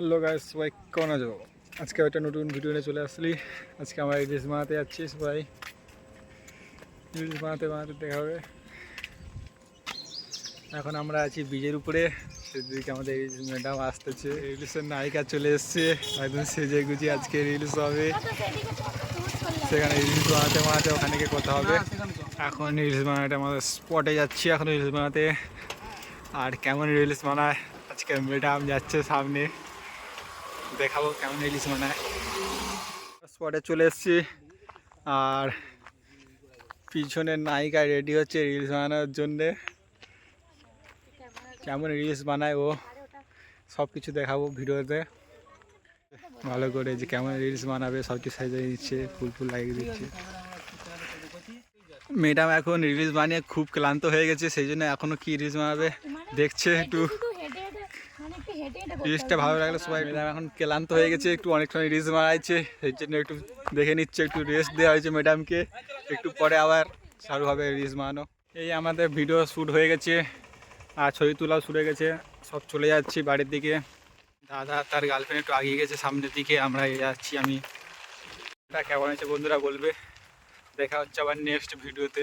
Hello guys সবাই কেমন আছো? আজকে একটা নতুন ভিডিও নিয়ে চলে আসলি। আজকে আমরা রিলস বানাতে যাচ্ছি সবাই। রিলস বানাতে বানাতে দেখা হবে। এখন আমরা আছি ব্রিজের উপরে। সেদিকে আমাদের ম্যাডাম আসতেছে। রিলসের নায়িকা চলে এসছে। একদম সেজে গুজি আজকে রিলস হবে। সেখানে রিলস বানাতে বানাতে ওখানে গিয়ে কথা হবে। এখন রিলস বানাতে আমাদের স্পটে যাচ্ছি এখন রিলস বানাতে। আর কেমন রিলস বানায়? আজকে ম্যাডাম যাচ্ছে সামনে। দেখাবো কেমন রিলস বানায় স্পটে চলে এসেছি। আর পিছনের নায়িকা রেডি হচ্ছে রিলস বানানোর জন্যে। কেমন রিলস বানায় ও? সব কিছু দেখাবো ভিডিওতে। ভালো করে যে কেমন রিলস বানাবে সব কিছু সাজিয়ে দিচ্ছে ফুল ফুল লাগিয়ে দিচ্ছে। ম্যাডাম এখন রিলস বানিয়ে খুব ক্লান্ত হয়ে গেছে, সেই জন্য এখনও কী রিলস বানাবে, দেখছে একটু। রিলসটা ভালো লাগলে, সবাই। ম্যাডাম এখন ক্লান্ত হয়ে গেছে, একটু অনেকক্ষণ রিলস বানাইছে সেই জন্য একটু দেখে নিচ্ছে, একটু রেস্ট দেওয়া হয়েছে ম্যাডামকে। একটু পরে আবার হবে রিলস বানানো। এই আমাদের ভিডিও শ্যুট হয়ে গেছে, আর ছবি তোলাও শুরু গেছে, সব চলে যাচ্ছি বাড়ির দিকে। দাদা তার গার্লফ্রেন্ড একটু আগিয়ে গেছে সামনের দিকে, আমরা যাচ্ছি আমি। কেমন হয়েছে বন্ধুরা বলবে। দেখা হচ্ছে আবার নেক্সট ভিডিওতে